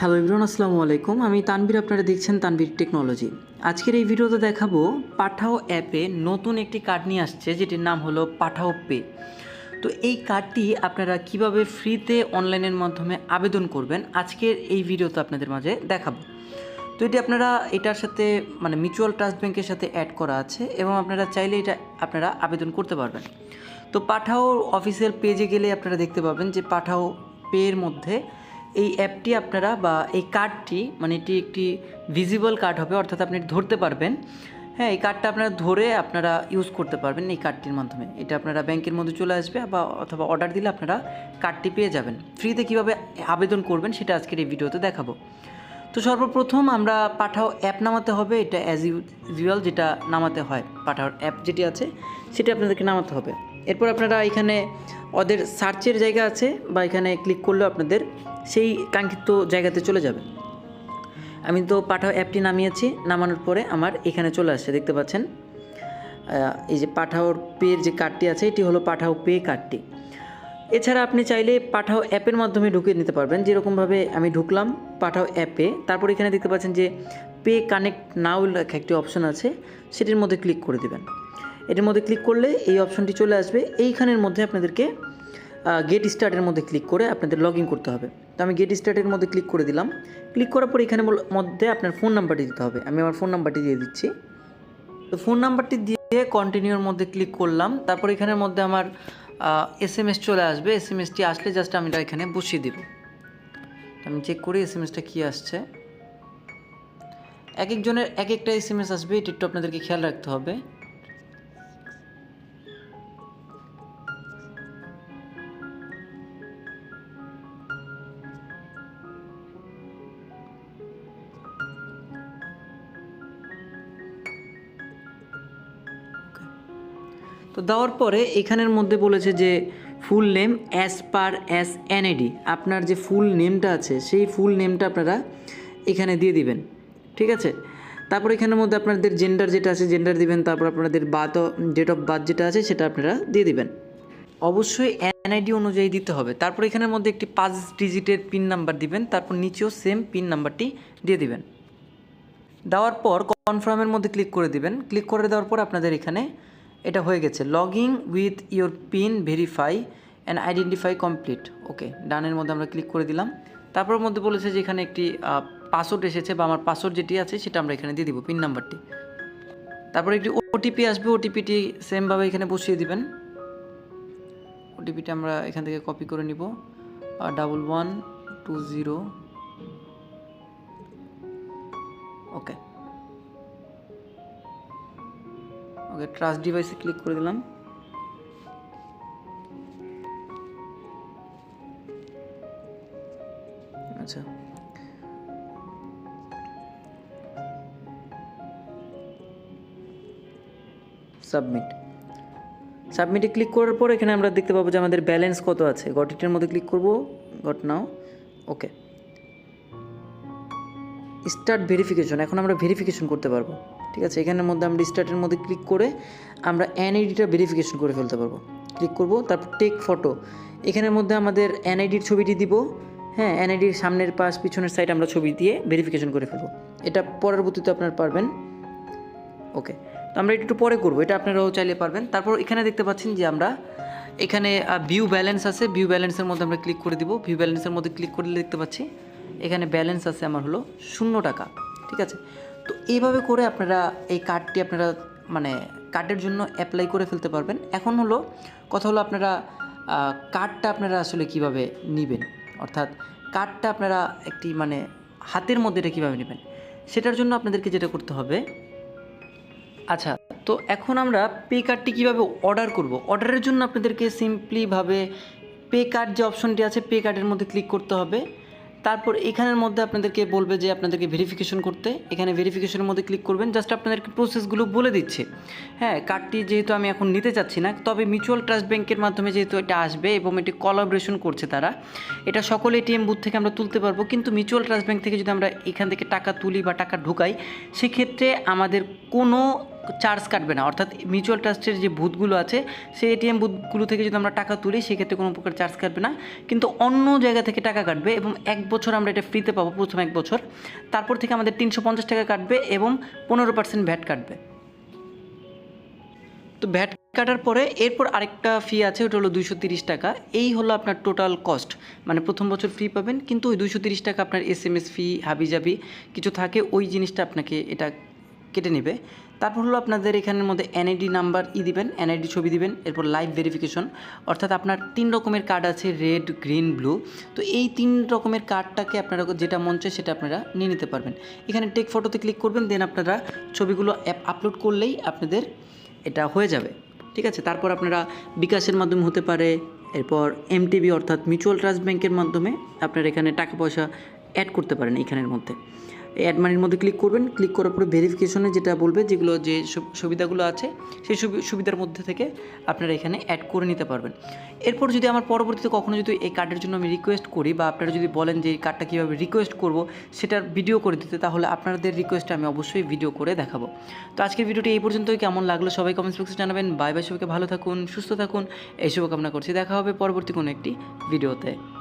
Hello Imran আসসালামু আলাইকুম। আমি তানবীর আপনারা দেখছেন তানবীর টেকনোলজি। আজকের এই ভিডিওতে দেখাবো পাঠাও অ্যাপে নতুন একটি কার্ড নিয়ে আসছে, যেটির নাম হলো পাঠাও পে। তো এই কার্ডটি আপনারা কীভাবে ফ্রিতে অনলাইনের মাধ্যমে আবেদন করবেন, আজকের এই ভিডিওতে আপনাদের মাঝে দেখাবো। তো এটি আপনারা, এটার সাথে মানে মিউচুয়াল ট্রাস্ট ব্যাংকের সাথে অ্যাড করা আছে এবং আপনারা চাইলে এটা আপনারা আবেদন করতে পারবেন। তো পাঠাও অফিসিয়াল পেজে গেলে আপনারা দেখতে পাবেন যে পাঠাও পের মধ্যে এই অ্যাপটি আপনারা বা এই কার্ডটি মানে এটি একটি ভিজিবল কার্ড হবে, অর্থাৎ আপনি ধরতে পারবেন। হ্যাঁ এই কার্ডটা আপনারা ধরে আপনারা ইউজ করতে পারবেন এই কার্ডটির মাধ্যমে। এটা আপনারা ব্যাংকের মধ্যে চলে আসবে বা অথবা অর্ডার দিলে আপনারা কার্ডটি পেয়ে যাবেন। ফ্রিতে কীভাবে আবেদন করবেন সেটা আজকের এই ভিডিওতে দেখাবো। তো সর্বপ্রথম আমরা পাঠাও অ্যাপ নামাতে হবে, এটা অ্যাজ ইউজুয়াল যেটা নামাতে হয় পাঠাও অ্যাপ যেটি আছে, সেটা আপনাদেরকে নামাতে হবে। এরপর আপনারা এখানে ওদের সার্চের জায়গা আছে বা এখানে ক্লিক করলেও আপনাদের সেই কাঙ্ক্ষিত জায়গাতে চলে যাবে। আমি তো পাঠাও অ্যাপটি নামিয়েছি, নামানোর পরে আমার এখানে চলে আসছে, দেখতে পাচ্ছেন? এই যে পাঠাওর পের যে কার্ডটি আছে, এটি হলো পাঠাও পে কার্ডটি এছাড়া আপনি চাইলে পাঠাও অ্যাপের মাধ্যমে ঢুকিয়ে নিতে পারবেন। যেরকমভাবে আমি ঢুকলাম পাঠাও অ্যাপে তারপর এখানে দেখতে পাচ্ছেন যে পে কানেক্ট নাও একটি অপশন আছে, সেটির মধ্যে ক্লিক করে দেবেন। এটির মধ্যে ক্লিক করলে এই অপশনটি চলে আসবে। এইখানের মধ্যে আপনাদেরকে গেট স্টার্টের মধ্যে ক্লিক করে আপনাদের লগ করতে হবে। তো আমি গেট স্টার্টের মধ্যে ক্লিক করে দিলাম। ক্লিক করার পর এখানে মধ্যে আপনার ফোন নাম্বারটি দিতে হবে। আমি আমার ফোন নাম্বারটি দিয়ে দিচ্ছি। তো ফোন নাম্বারটি দিয়ে কন্টিনিউর মধ্যে ক্লিক করলাম। তারপর এখানের মধ্যে আমার এস এম এস চলে আসবে। এস এম এসটি আসলে জাস্ট আমি এটা এখানে বসিয়ে দেব। আমি চেক করি এস এম এসটা কী আসছে। এক একজনের এক একটা এস এম এস আসবে। এটা একটু আপনাদেরকে খেয়াল রাখতে হবে। তো দেওয়ার পরে এখানের মধ্যে বলেছে যে full name as per as NAD আপনার যে ফুল নেমটা আছে, সেই ফুল নেমটা আপনারা এখানে দিয়ে দিবেন, ঠিক আছে? তারপর এখানের মধ্যে আপনাদের জেন্ডার যেটা আছে জেন্ডার দিবেন, তারপর আপনাদের বাত ডেট অফ বার্থ যেটা আছে, সেটা আপনারা দিয়ে দিবেন। অবশ্যই এনআইডি অনুযায়ী দিতে হবে। তারপর এখানের মধ্যে একটি পাঁচ ডিজিটের পিন নাম্বার দিবেন, তারপর নিচেও সেম পিন নাম্বারটি দিয়ে দিবেন। দেওয়ার পর কনফার্মের মধ্যে ক্লিক করে দিবেন। ক্লিক করে দেওয়ার পর আপনাদের এখানে এটা হয়ে গেছে। Logging with your pin verify and identify complete okay ডানের মধ্যে আমরা ক্লিক করে দিলাম। তারপর মধ্যে বলেছে যে এখানে একটি পাসওয়ার্ড এসেছে বা আমার পাসওয়ার্ড যেটি আছে সেটা আমরা এখানে দিয়ে দিব পিন নাম্বারটি তারপর একটি ওটিপি আসবে ওটিপিটি সেমভাবে এখানে বসিয়ে দিবেন। ওটিপিটা আমরা এখান থেকে কপি করে নিব। Double one two zero okay trust ডিভাইসে ক্লিক করে দিলাম। আচ্ছা। সাবমিট সাবমিটে ক্লিক করার পর এখানে আমরা দেখতে পাবো যে আমাদের ব্যালেন্স কত আছে। গটিটের মধ্যে ক্লিক করব। Got now okay start verification এখন আমরা ভেরিফিকেশন করতে পারব। ঠিক আছে? এখানের মধ্যে আমরা স্টার্টের মধ্যে ক্লিক করে আমরা এনআইডিটা ভেরিফিকেশন করে ফেলতে পারব। ক্লিক করব, তারপর টেক ফটো এখানের মধ্যে আমাদের এনআইডির ছবিটি দিব। হ্যাঁ এনআইডির সামনের পাশ, পিছনের সাইড আমরা ছবি দিয়ে ভেরিফিকেশন করে ফেলব। এটা পরবর্তীতে আপনার পারবেন। ওকে তো আমরা এটা একটু পরে করব। এটা আপনারাও চাইলে পারবেন। তারপর এখানে দেখতে পাচ্ছেন যে আমরা এখানে ভিউ ব্যালেন্স আছে। ভিউ ব্যালেন্সের মধ্যে আমরা ক্লিক করে দিব। ভিউ ব্যালেন্সের মধ্যে ক্লিক করলে দেখতে পাচ্ছি, এখানে ব্যালেন্স আছে আমার হলো শূন্য টাকা। ঠিক আছে? তো এইভাবে করে আপনারা এই কার্ডটি আপনারা মানে কার্ডের জন্য অ্যাপ্লাই করে ফেলতে পারবেন। এখন হলো কথা হলো আপনারা কার্ডটা আপনারা আসলে কীভাবে নেবেন? অর্থাৎ কার্ডটা আপনারা একটি মানে হাতের মধ্যে এটা কীভাবে নেবেন? সেটার জন্য আপনাদেরকে যেটা করতে হবে আচ্ছা তো এখন আমরা পে কার্ডটি কীভাবে অর্ডার করব? অর্ডারের জন্য আপনাদেরকে সিম্পলিভাবে পে কার্ড যে অপশনটি আছে পে কার্ডের মধ্যে ক্লিক করতে হবে। তারপর এখানের মধ্যে আপনাদেরকে বলবে যে আপনাদেরকে ভেরিফিকেশন করতে। এখানে ভেরিফিকেশনের মধ্যে ক্লিক করবেন জাস্ট আপনাদেরকে প্রসেসগুলো বলে দিচ্ছে। হ্যাঁ কার্ডটি যেহেতু আমি এখন নিতে চাচ্ছি না, তবে মিউচুয়াল ট্রাস্ট ব্যাংকের মাধ্যমে যেহেতু এটা আসবে এবং এটি কলাবরেশন করছে তারা, এটা সকল এটিএম বুথ থেকে আমরা তুলতে পারব। কিন্তু মিউচুয়াল ট্রাস্ট ব্যাংক থেকে যদি আমরা এখান থেকে টাকা তুলি বা টাকা ঢুকাই, সেক্ষেত্রে আমাদের কোনো চার্জ কাটবে না। অর্থাৎ মিউচুয়াল ট্রাস্টের যে বুথগুলো আছে, সেই এটিএম বুথগুলো থেকে যদি আমরা টাকা তুলি, সেক্ষেত্রে কোনো প্রকার চার্জ কাটবে না। কিন্তু অন্য জায়গা থেকে টাকা কাটবে এবং এক বছর আমরা এটা ফ্রিতে পাবো, প্রথম এক বছর। তারপর থেকে আমাদের তিনশো পঞ্চাশ টাকা কাটবে এবং পনেরো পার্সেন্ট ভ্যাট কাটবে। তো ভ্যাট কাটার পরে এরপর আরেকটা ফি আছে, ওটা হলো দুইশো টাকা। এই হলো আপনার টোটাল কস্ট মানে প্রথম বছর ফ্রি পাবেন, কিন্তু ওই দুইশো টাকা আপনার এস এম এস ফি হাবিজাবি কিছু থাকে, ওই জিনিসটা আপনাকে এটা কেটে নেবে। তারপর হলো আপনাদের এখানের মধ্যে এনআইডি নাম্বার ই দিবেন এনআইডি ছবি দিবেন, এরপর লাইভ ভেরিফিকেশন অর্থাৎ আপনার তিন রকমের কার্ড আছে রেড গ্রিন ব্লু তো এই তিন রকমের কার্ডটাকে আপনারা যেটা মন চায় সেটা আপনারা নিয়ে নিতে পারবেন। এখানে টেক ফটোতে ক্লিক করবেন দেন আপনারা ছবিগুলো অ্যাপ আপলোড করলেই আপনাদের এটা হয়ে যাবে। ঠিক আছে? তারপর আপনারা বিকাশের মাধ্যমে হতে পারে, এরপর এমটিবি অর্থাৎ মিউচুয়াল ট্রাস্ট ব্যাংকের মাধ্যমে আপনারা এখানে টাকা পয়সা অ্যাড করতে পারেন এখানের মধ্যে। অ্যাড মানির মধ্যে ক্লিক করবেন। ক্লিক করার পরে ভেরিফিকেশনে যেটা বলবে, যেগুলো যে সুবিধাগুলো আছে, সেই সুবি- সুবিধার মধ্যে থেকে আপনারা এখানে অ্যাড করে নিতে পারবেন। এরপর যদি আমার পরবর্তীতে কখনো যদি এই কার্ডের জন্য আমি রিকোয়েস্ট করি বা আপনারা যদি বলেন যে এই কার্ডটা কীভাবে রিকোয়েস্ট করব, সেটার ভিডিও করে দিতে, তাহলে আপনাদের রিকোয়েস্টে আমি অবশ্যই ভিডিও করে দেখাবো। তো আজকের ভিডিওটি এই পর্যন্তই। কেমন লাগল সবাই কমেন্টস বক্সে জানাবেন। বাই বাই সবাইকে ভালো থাকুন, সুস্থ থাকুন। এই শুভকামনা করছি। দেখা হবে পরবর্তী কোনো একটি ভিডিওতে